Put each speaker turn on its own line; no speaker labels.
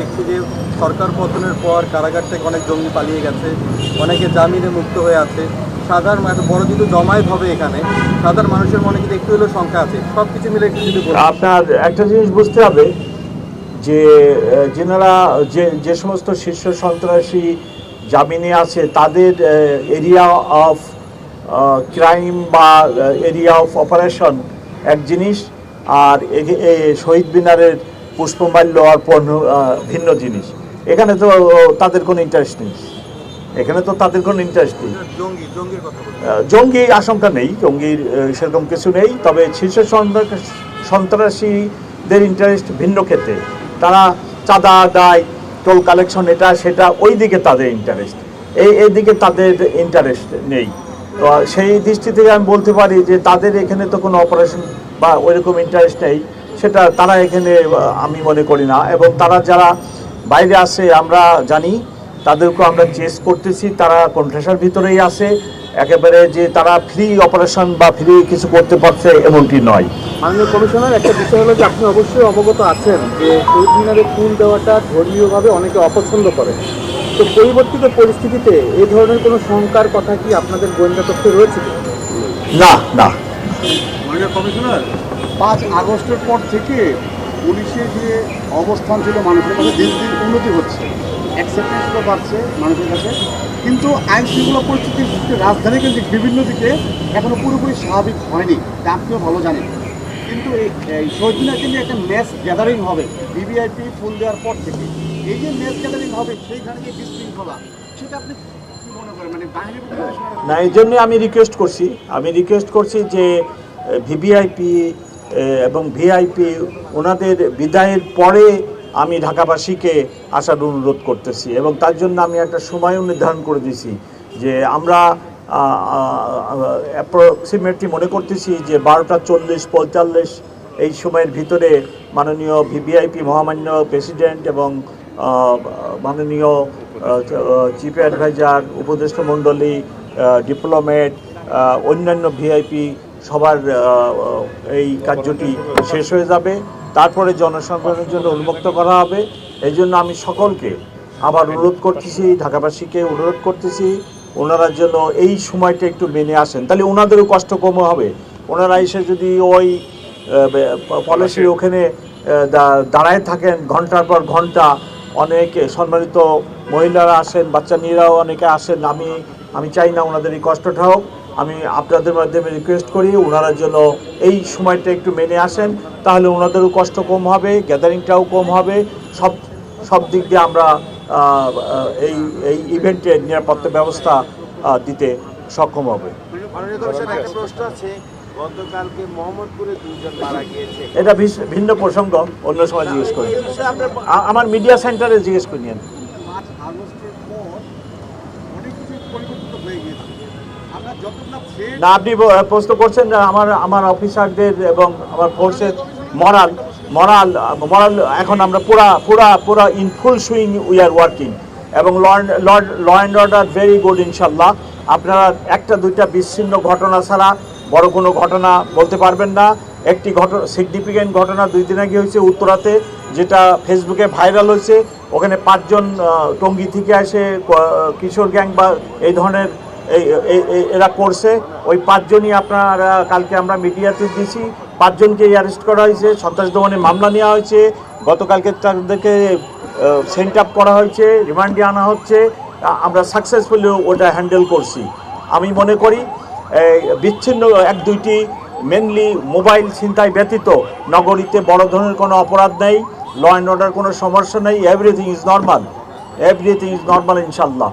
দেখছি যে সরকার পতনের পর কারাগার থেকে অনেক জঙ্গি পালিয়ে গেছে, অনেকে জামিনে মুক্ত হয়ে আছে। সাধারণ এত বড় যদি জমায়েত হবে এখানে। সাধারণ মানুষের মনে কিন্তু একটু হলেও সংখ্যা আছে। সব কিছু মিলে একটু যদি।
আপনার একটা জিনিস বুঝতে হবে, যে যেনারা যে যে সমস্ত শীর্ষ সন্ত্রাসী জামিনে আছে, তাদের এরিয়া অফ ক্রাইম বা এরিয়া অফ অপারেশন এক জিনিস। আর শহীদ মিনারের পুষ্পমাল্য অর্পণ ভিন্ন জিনিস। এখানে তো তাদের কোনো ইন্টারেস্ট নেই। এখানে তো তাদের কোনো ইন্টারেস্ট নেই।
জঙ্গি
আশঙ্কা নেই। জঙ্গির সেরকম কিছু নেই। তবে শীর্ষ সন্ত্রাস- সন্ত্রাসীদের ইন্টারেস্ট ভিন্ন ক্ষেত্রে। তারা চাঁদা আদায় টোল কালেকশন এটা সেটা ওই দিকে তাদের ইন্টারেস্ট এই এই দিকে তাদের ইন্টারেস্ট নেই। তো সেই দৃষ্টি থেকে আমি বলতে পারি যে তাদের এখানে তো কোনো অপারেশন বা ওইরকম ইন্টারেস্ট নেই। সেটা তারা এখানে আমি মনে করি না। এবং তারা যারা বাইরে আসে আমরা জানি তাদেরকে আমরা চেস করতেছি তারা কন্ট্রেসার ভিতরেই আছে। একেবারে যে তারা ফ্রি অপারেশন বা ফ্রি কিছু করতে পারছে এমনটি নয়।
মাননীয় কমিশনার একটা বিষয় হলো যে আপনি অবশ্যই অবগত আছেন যে শহীদ মিনারে ফুল দেওয়াটা ধর্মীয়ভাবে অনেকে অপছন্দ করে। তো পরিবর্তিত পরিস্থিতিতে এই ধরনের কোনো শঙ্কার কথা কি আপনাদের গোয়েন্দা তথ্যে রয়েছে?
না না।
পাঁচ আগস্টের পর থেকে পুলিশের যে অবস্থান ছিল মানুষের কাছে, দিন দিন উন্নতি হচ্ছে। অ্যাকসেপ্টেন্সও বাড়ছে মানুষের কাছে। কিন্তু আইন শৃঙ্খলা পরিস্থিতি রাজধানী কেন্দ্রিক বিভিন্ন দিকে এখনও পুরোপুরি স্বাভাবিক হয়নি। তা আপনিও ভালো জানেন। কিন্তু এই এই শহীদ মিনার কেন্দ্রে একটা ম্যাচ গ্যাদারিং হবে বিবিআইপি ফুল দেওয়ার পর থেকে। এই যে ম্যাচ গ্যাদারিং হবে, সেইখানে যে বিশৃঙ্খলা, সেটা আপনি
না, এই জন্য আমি রিকোয়েস্ট করছি। আমি রিকোয়েস্ট করছি যে ভিভিআইপি এবং ভিআইপি ওনাদের বিদায়ের পরে আমি ঢাকাবাসীকে আসার অনুরোধ করতেছি এবং তার জন্য আমি একটা সময়ও নির্ধারণ করে দিয়েছি যে আমরা অ্যাপ্রক্সিমেটলি মনে করতেছি যে বারোটা চল্লিশ পঁয়তাল্লিশ এই সময়ের ভিতরে মাননীয় ভিভিআইপি মহামান্য প্রেসিডেন্ট এবং মাননীয় চিফ অ্যাডভাইজার উপদেষ্টা মণ্ডলী ডিপ্লোমেট অন্যান্য ভিআইপি সবার এই কার্যটি শেষ হয়ে যাবে। তারপরে জনসাধারণের জন্য উন্মুক্ত করা হবে। এই জন্য আমি সকলকে আবার অনুরোধ করতেছি ঢাকাবাসীকে অনুরোধ করতেছি ওনারা যেন এই সময়টা একটু মেনে আসেন। তাহলে ওনাদেরও কষ্ট কম হবে। ওনারা এসে যদি ওই পলিসি ওখানে দাঁড়ায় থাকেন ঘণ্টার পর ঘণ্টা অনেক সম্মানিত মহিলারা আসেন বাচ্চা মেয়েরাও অনেকে আসেন। আমি আমি চাই না ওনাদের এই কষ্টটা হোক। আমি আপনাদের মাধ্যমে রিকোয়েস্ট করি, ওনারা যেন এই সময়টা একটু মেনে আসেন। তাহলে ওনাদেরও কষ্ট কম হবে গ্যাদারিংটাও কম হবে। সব সব দিক দিয়ে আমরা এই এই ইভেন্টের নিরাপত্তা ব্যবস্থা দিতে সক্ষম হবে।
গতকালকে মোহাম্মদপুরে দুইজন মারা গিয়েছে।
এটা ভিন্ন প্রসঙ্গ অন্য সময় জিজ্ঞেস করি।
আমরা
মিডিয়া সেন্টারে জিজ্ঞেস করে
হয়ে যত না
আপনি প্রশ্ন করছেন যে আমার আমার অফিসারদের এবং আমার ফোর্সের মরাল মরাল মরাল এখন আমরা পুরা পুরা পুরা in full swing we are working এবং law law and order very good ইনশাল্লাহ। আপনারা একটা দুইটা বিচ্ছিন্ন ঘটনা ছাড়া বড় কোনো ঘটনা বলতে পারবেন না। একটি ঘটনা সিগনিফিক্যান্ট ঘটনা দুই দিন আগে হয়েছে উত্তরাতে, যেটা ফেসবুকে ভাইরাল হয়েছে। ওখানে পাঁচজন টঙ্গী থেকে আসে কিশোর গ্যাং বা এই ধরনের এরা করছে। ওই পাঁচজনই আপনারা কালকে আমরা মিডিয়াতে দিয়েছি পাঁচজনকে অ্যারেস্ট করা হয়েছে। সন্ত্রাস দমনে মামলা নেওয়া হয়েছে। গতকালকে তাদেরকে সেন্ট আপ করা হয়েছে রিমান্ডে আনা হচ্ছে। আমরা সাকসেসফুলি ওটা হ্যান্ডেল করছি। আমি মনে করি বিচ্ছিন্ন এক দুইটি মেনলি মোবাইল ছিনতাই ব্যতীত নগরীতে বড় ধরনের কোনো অপরাধ নেই ল অ্যান্ড অর্ডার কোনো সমস্যা নেই everything is normal everything is normal ইনশাল্লাহ